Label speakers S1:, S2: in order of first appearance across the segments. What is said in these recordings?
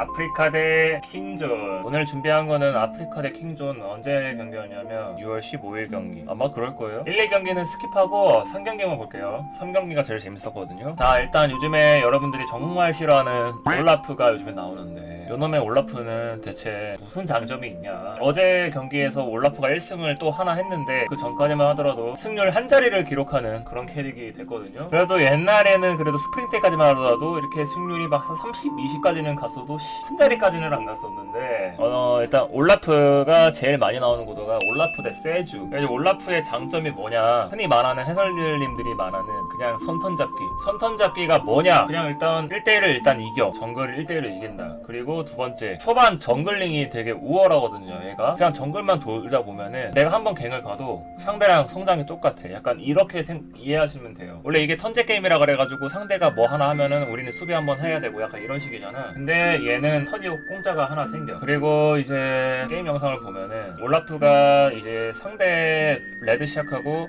S1: 아프리카 대 킹존. 오늘 준비한 거는 아프리카 대 킹존 언제 경기였냐면 6월 15일 경기. 아마 그럴 거예요. 1, 2경기는 스킵하고 3경기만 볼게요. 3경기가 제일 재밌었거든요. 자 일단 요즘에 여러분들이 정말 싫어하는 올라프가 요즘에 나오는데 요놈의 올라프는 대체 무슨 장점이 있냐. 어제 경기에서 올라프가 1승을 또 하나 했는데 그 전까지만 하더라도 승률 한 자리를 기록하는 그런 캐릭이 됐거든요. 그래도 옛날에는 그래도 스프링 때까지만 하더라도 이렇게 승률이 막 한 30, 20까지는 갔어도 씨, 한 자리까지는 안 갔었는데. 어 일단 올라프가 제일 많이 나오는 구도가 올라프 대 세주. 올라프의 장점이 뭐냐. 흔히 말하는 해설님들이 말하는 그냥 선턴 잡기. 선턴 잡기가 뭐냐. 그냥 일단 1대1을 일단 이겨. 정글을 1대1을 이긴다. 그리고 두 번째 초반 정글링이 되게 우월하거든요 얘가. 그냥 정글만 돌다 보면은 내가 한번 갱을 가도 상대랑 성장이 똑같아. 약간 이렇게 생- 이해하시면 돼요. 원래 이게 턴제 게임이라 그래가지고 상대가 뭐 하나 하면은 우리는 수비 한번 해야 되고 약간 이런 식이잖아. 근데 얘는 턴이 공짜가 하나 생겨. 그리고 이제 게임 영상을 보면은 올라프가 이제 상대 레드 시작하고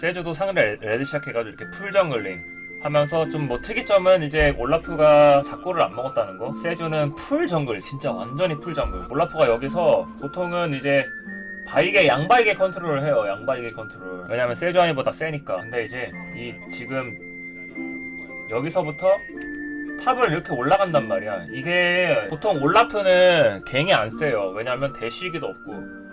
S1: 세주도 상대 레드 시작해가지고 이렇게 풀 정글링 하면서 좀 뭐 특이점은 이제 올라프가 작고를 안 먹었다는 거. 세주는 풀 정글 진짜 완전히 풀 정글. 올라프가 여기서 보통은 이제 바이게 양바이게 컨트롤을 해요 양바이게 컨트롤 왜냐면 세주아니보다 세니까. 근데 이제 이 지금 여기서부터 탑을 이렇게 올라간단 말이야. 이게 보통 올라프는 갱이 안 세요. 왜냐면 대시기도 없고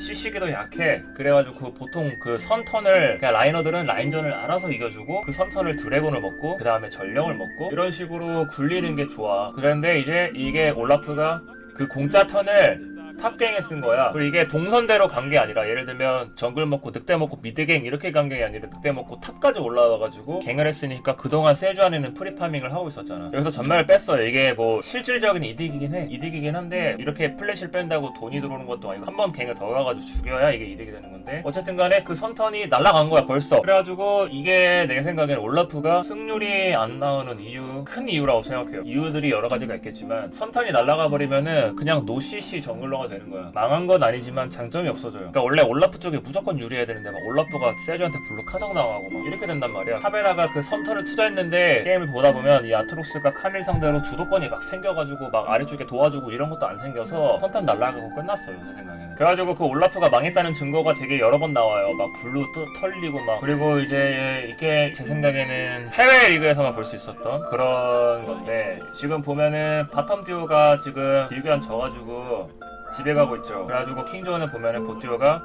S1: CC기도 약해. 그래가지고 그 보통 그 선턴을 그냥 라이너들은 라인전을 알아서 이겨주고 그 선턴을 드래곤을 먹고 그 다음에 전령을 먹고 이런 식으로 굴리는 게 좋아. 그런데 이제 이게 올라프가 그 공짜 턴을 탑갱에 쓴 거야. 그리고 이게 동선대로 간 게 아니라 예를 들면 정글 먹고 늑대 먹고 미드갱 이렇게 간 게 아니라 늑대 먹고 탑까지 올라와가지고 갱을 했으니까 그동안 세주 안에는 프리파밍을 하고 있었잖아. 여기서 전멸을 뺐어요. 이게 뭐 실질적인 이득이긴 해. 이득이긴 한데 이렇게 플래시를 뺀다고 돈이 들어오는 것도 아니고 한 번 갱을 더 가가지고 죽여야 이게 이득이 되는 건데 어쨌든 간에 그 선턴이 날아간 거야 벌써. 그래가지고 이게 내 생각에는 올라프가 승률이 안 나오는 이유 큰 이유라고 생각해요. 이유들이 여러 가지가 있겠지만 선턴이 날아가 버리면은 그냥 노시시 정글러가 되는 거야. 망한 건 아니지만 장점이 없어져요. 그러니까 원래 올라프 쪽에 무조건 유리해야 되는데 막 올라프가 세주한테 블루 카정 당하고 막 이렇게 된단 말이야. 카메라가 그 선턴을 투자했는데 게임을 보다 보면 이 아트록스가 카밀 상대로 주도권이 막 생겨가지고 막 아래쪽에 도와주고 이런 것도 안 생겨서 선턴 날아가고 끝났어요 제 생각에는. 그래가지고 그 올라프가 망했다는 증거가 되게 여러 번 나와요. 막 블루 또 털리고 막 그리고 이제 이게 제 생각에는 해외 리그에서만 볼 수 있었던 그런 건데 지금 보면은 바텀 듀오가 지금 딜교한 져가지고 집에 가고 있죠. 그래가지고 킹존을 보면은 보티오가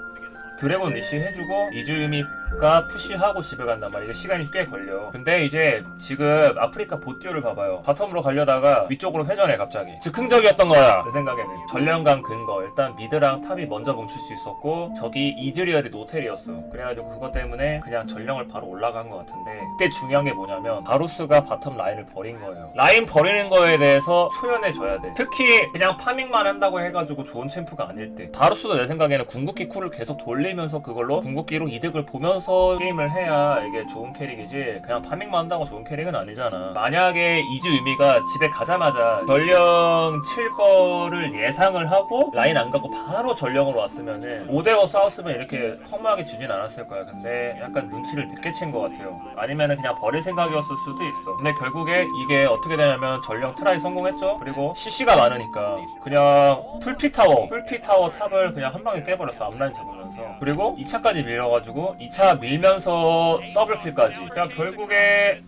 S1: 드래곤 리시 해주고 이즈유미가 푸시하고 집에 간단. 이게 시간이 꽤 걸려. 근데 이제 지금 아프리카 보티오를 봐봐요. 바텀으로 가려다가 위쪽으로 회전해 갑자기. 즉흥적이었던 거야. 내 생각에는. 전령강 근거. 일단 미드랑 탑이 먼저 뭉칠 수 있었고 저기 이즈리얼이 노텔이었어. 그래가지고 그것 때문에 그냥 전령을 바로 올라간 것 같은데 그때 중요한 게 뭐냐면 바루스가 바텀 라인을 버린 거예요. 라인 버리는 거에 대해서 초연해줘야 돼. 특히 그냥 파밍만 한다고 해가지고 좋은 챔프가 아닐 때. 바루스도 내 생각에는 궁극기 쿨을 계속 돌리 면서 그걸로 궁극기로 이득을 보면서 게임을 해야 이게 좋은 캐릭이지 그냥 파밍만 한다고 좋은 캐릭은 아니잖아. 만약에 이즈 유미가 집에 가자마자 전령 칠 거를 예상을 하고 라인 안 가고 바로 전령으로 왔으면은 5대5 싸웠으면 이렇게 험하게 주진 않았을 거야. 근데 약간 눈치를 늦게 챈 것 같아요. 아니면은 그냥 버릴 생각이었을 수도 있어. 근데 결국에 이게 어떻게 되냐면 전령 트라이 성공했죠. 그리고 CC가 많으니까 그냥 풀피 타워, 풀피 타워 탑을 그냥 한 방에 깨버렸어. 앞라인 잡으 면서. 그리고 2차까지 밀어가지고 2차 밀면서 더블킬까지. 그냥 결국에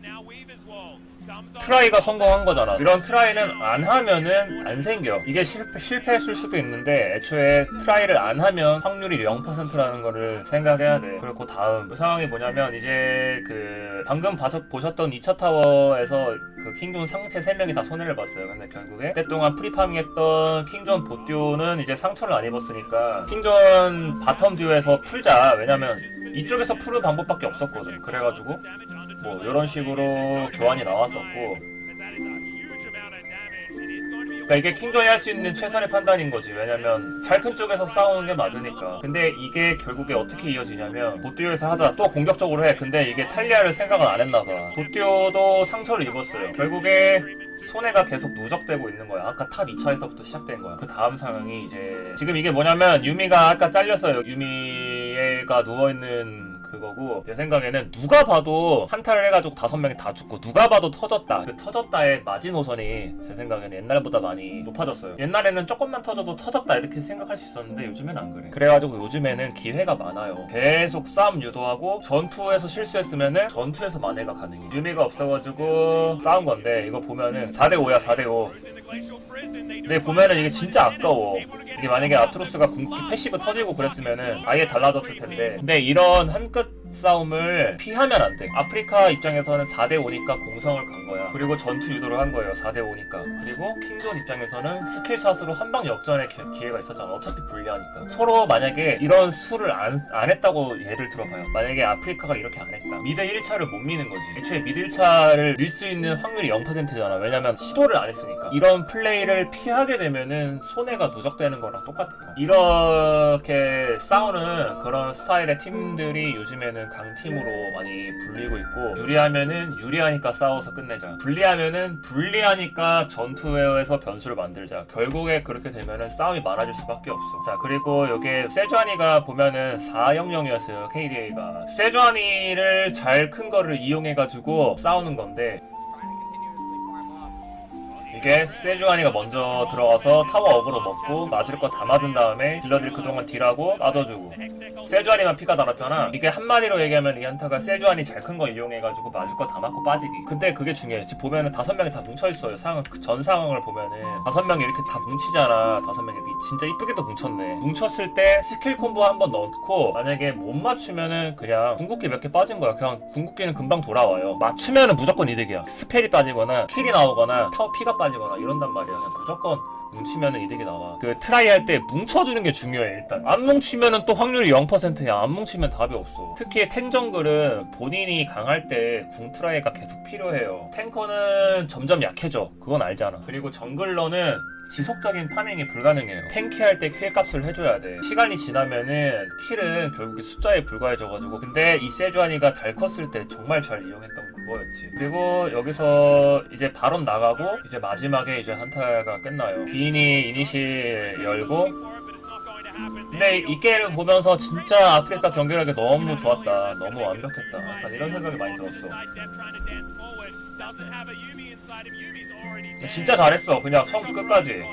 S1: 트라이가 성공한 거잖아. 이런 트라이는 안 하면은 안 생겨. 이게 실패, 실패했을 수도 있는데 애초에 트라이를 안 하면 확률이 0%라는 거를 생각해야 돼. 그리고 그 다음 그 상황이 뭐냐면 이제 그 방금 봐서 보셨던 2차 타워에서 그 킹존 상체 3명이 다 손해를 봤어요. 근데 결국에 그때 동안 프리파밍 했던 킹존 보듀오는 이제 상처를 안 입었으니까 킹존 바텀 듀오에서 풀자. 왜냐면 이쪽에서 푸는 방법밖에 없었거든. 그래가지고 뭐 이런 식으로 교환이 나왔었고. 그러니까 이게 킹존이 할 수 있는 최선의 판단인 거지. 왜냐면 잘큰 쪽에서 싸우는 게 맞으니까. 근데 이게 결국에 어떻게 이어지냐면 보띠오에서 하자. 또 공격적으로 해. 근데 이게 탈리아를 생각은 안 했나 봐. 보띠오도 상처를 입었어요. 결국에 손해가 계속 누적되고 있는 거야. 아까 탑 2차에서부터 시작된 거야. 그 다음 상황이 이제 지금 이게 뭐냐면 유미가 아까 잘렸어요. 유미가 누워 있는 그거고 내 생각에는 누가 봐도 한타를 해가지고 다섯 명이 다 죽고 누가 봐도 터졌다. 그 터졌다의 마지노선이 제 생각에는 옛날보다 많이 높아졌어요. 옛날에는 조금만 터져도 터졌다 이렇게 생각할 수 있었는데 요즘엔 안 그래 그래가지고 요즘에는 기회가 많아요. 계속 싸움 유도하고 전투에서 실수했으면은 전투에서 만회가 가능해 의미가 없어가지고 싸운 건데 이거 보면은 4대5야 4대5 근데 보면은 이게 진짜 아까워. 이게 만약에 아트로스가 궁극기 패시브 터지고 그랬으면은 아예 달라졌을 텐데. 근데 이런 한끝 싸움을 피하면 안 돼. 아프리카 입장에서는 4대5니까 공성을 간 거야. 그리고 전투 유도를 한 거예요. 4대5니까. 그리고 킹존 입장에서는 스킬샷으로 한 방 역전의 기, 기회가 있었잖아. 어차피 불리하니까. 서로 만약에 이런 수를 안, 안 했다고 예를 들어봐요. 만약에 아프리카가 이렇게 안 했다. 미드 1차를 못 미는 거지. 애초에 미드 1차를 밀 수 있는 확률이 0%잖아. 왜냐면 시도를 안 했으니까. 이런 플레이 를 피하게 되면은 손해가 누적되는 거랑 똑같아요. 이렇게 싸우는 그런 스타일의 팀들이 요즘에는 강팀으로 많이 불리고 있고 유리하면은 유리하니까 싸워서 끝내자. 불리하면은 불리하니까 전투에서 변수를 만들자. 결국에 그렇게 되면은 싸움이 많아질 수밖에 없어. 자 그리고 여기에 세주아니가 보면은 400이었어요 KDA가. 세주아니를 잘 큰 거를 이용해가지고 싸우는 건데 이게 세주아니가 먼저 들어가서 타워 어그로 먹고 맞을 거 다 맞은 다음에 딜러들이 그동안 딜하고 빠져주고. 세주아니만 피가 달았잖아. 이게 한마디로 얘기하면 이 한타가 세주아니 잘 큰 거 이용해가지고 맞을 거 다 맞고 빠지기. 근데 그게 중요해. 지금 보면은 다섯 명이 다 뭉쳐있어요. 상황 그전 상황을 보면은 다섯 명이 이렇게 다 뭉치잖아. 다섯 명이 이렇게 진짜 이쁘게도 뭉쳤네. 뭉쳤을 때 스킬 콤보 한 번 넣고 만약에 못 맞추면은 그냥 궁극기 몇 개 빠진 거야. 그냥 궁극기는 금방 돌아와요. 맞추면은 무조건 이득이야. 스펠이 빠지거나 킬이 나오거나 타워 피가 빠지거나 이런단 말이야 그냥 무조건 뭉치면은 이득이 나와. 그 트라이 할 때 뭉쳐주는 게 중요해 일단. 안 뭉치면은 또 확률이 0%야. 안 뭉치면 답이 없어. 특히 탱정글은 본인이 강할 때 궁 트라이가 계속 필요해요. 탱커는 점점 약해져. 그건 알잖아. 그리고 정글러는 지속적인 파밍이 불가능해요. 탱키할 때 킬 값을 해줘야 돼. 시간이 지나면은 킬은 결국에 숫자에 불과해져가지고. 근데 이 세주아니가 잘 컸을 때 정말 잘 이용했던 그거였지. 그리고 여기서 이제 바론 나가고 이제 마지막에 이제 한타가 끝나요. 비인이 이니시 열고 근데 이 게임을 보면서 진짜 아프리카 경기력이 너무 좋았다. 너무 완벽했다. 약간 이런 생각이 많이 들었어. 진짜 잘했어. 그냥 처음부터 끝까지.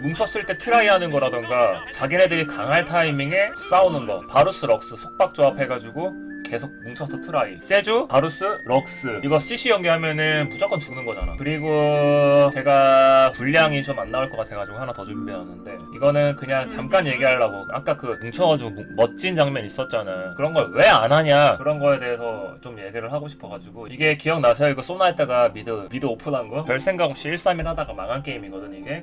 S1: 뭉쳤을 때 트라이 하는 거라던가 자기네들이 강할 타이밍에 싸우는 거 바루스 럭스 속박 조합해가지고 계속 뭉쳐서 트라이 세주 바루스 럭스. 이거 CC 연계하면은 무조건 죽는 거잖아. 그리고 제가 분량이 좀 안 나올 것 같아가지고 하나 더 준비하는데 이거는 그냥 잠깐 얘기하려고 아까 그 뭉쳐가지고 무- 멋진 장면 있었잖아. 그런 걸 왜 안 하냐? 그런 거에 대해서 좀 얘기를 하고 싶어가지고 이게 기억나세요? 이거 소나 했다가 미드 미드 오픈한 거? 별 생각 없이 1-3일 하다가 망한 게임이거든 이게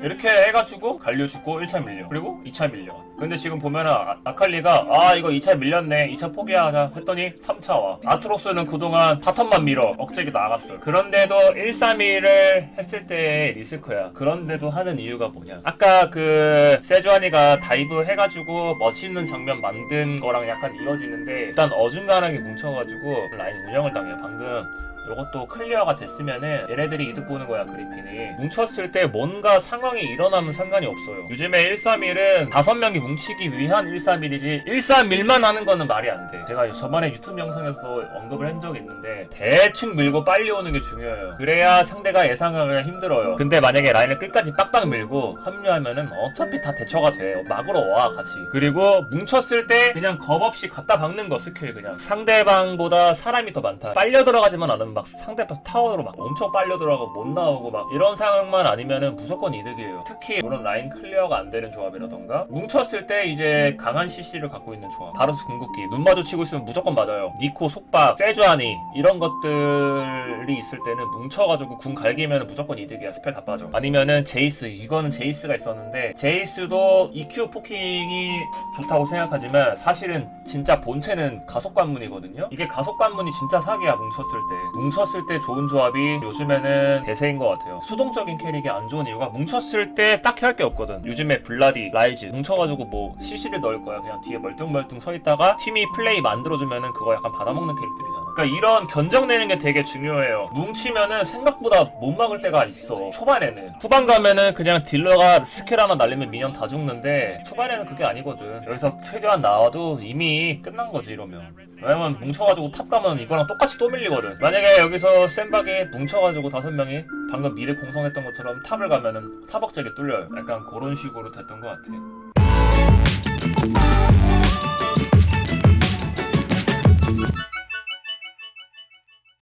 S1: 이렇게 해가지고 갈려 죽고 1차 밀려. 그리고 2차 밀려. 근데 지금 보면은 아, 칼리가아 이거 2차 밀렸네. 2차 포기하자 했더니 3차 와. 아트록스는 그동안 바텀만 밀어 억제기 나갔어. 그런데도 1, 3, 1을 했을 때 리스크야. 그런데도 하는 이유가 뭐냐. 아까 그 세주아니가 다이브 해가지고 멋있는 장면 만든 거랑 약간 이어지는데 일단 어중간하게 뭉쳐가지고 라인 운영을 당해요. 방금 이것도 클리어가 됐으면은 얘네들이 이득 보는 거야 그리핀이. 뭉쳤을 때 뭔가 상황이 일어나면 상관이 없어요. 요즘에 131은 다섯 명이 뭉치기 위한 131이지 131만 하는 거는 말이 안돼. 제가 저번에 유튜브 영상에서도 언급을 한 적이 있는데 대충 밀고 빨리 오는 게 중요해요. 그래야 상대가 예상하기가 힘들어요. 근데 만약에 라인을 끝까지 빡빡 밀고 합류하면은 어차피 다 대처가 돼. 막으러 와 같이. 그리고 뭉쳤을 때 그냥 겁 없이 갖다 박는 거 스킬 그냥. 상대방보다 사람이 더 많다. 빨려 들어가지만 않으면 막 상대방 타워로 막 엄청 빨려 들어가고 못 나오고 막 이런 상황만 아니면은 무조건 이득이에요. 특히 이런 라인 클리어가 안 되는 조합이라던가 뭉쳤을 때 이제 강한 CC를 갖고 있는 조합. 바루스 궁극기. 눈 마주치고 있으면 무조건 맞아요. 니코 속박 세주아니 이런 것들이 있을 때는 뭉쳐가지고 궁 갈기면 무조건 이득이야. 스펠 다 빠져. 아니면은 제이스. 이거는 제이스가 있었는데 제이스도 EQ 포킹이 좋다고 생각하지만 사실은 진짜 본체는 가속 관문이거든요. 이게 가속 관문이 진짜 사기야 뭉쳤을 때 뭉쳤을 때 좋은 조합이 요즘에는 대세인 것 같아요. 수동적인 캐릭이 안 좋은 이유가 뭉쳤을 때 딱히 할 게 없거든. 요즘에 블라디 라이즈 뭉쳐가지고 뭐 CC를 넣을 거야. 그냥 뒤에 멀뚱멀뚱 서 있다가 팀이 플레이 만들어주면은 그거 약간 받아먹는 캐릭들이잖아 그러니까 이런 견적내는 게 되게 중요해요. 뭉치면은 생각보다 못 막을 때가 있어. 초반에는. 후반 가면은 그냥 딜러가 스킬 하나 날리면 미니언 다 죽는데 초반에는 그게 아니거든. 여기서 쾌교한 나와도 이미 끝난 거지 이러면. 왜냐면 뭉쳐가지고 탑 가면 이거랑 똑같이 또 밀리거든. 만약에 여기서 센박에 뭉쳐가지고 다섯 명이 방금 미래 공성했던 것처럼 탑을 가면은 사벅제게 뚫려요. 약간 그런 식으로 됐던 것 같아.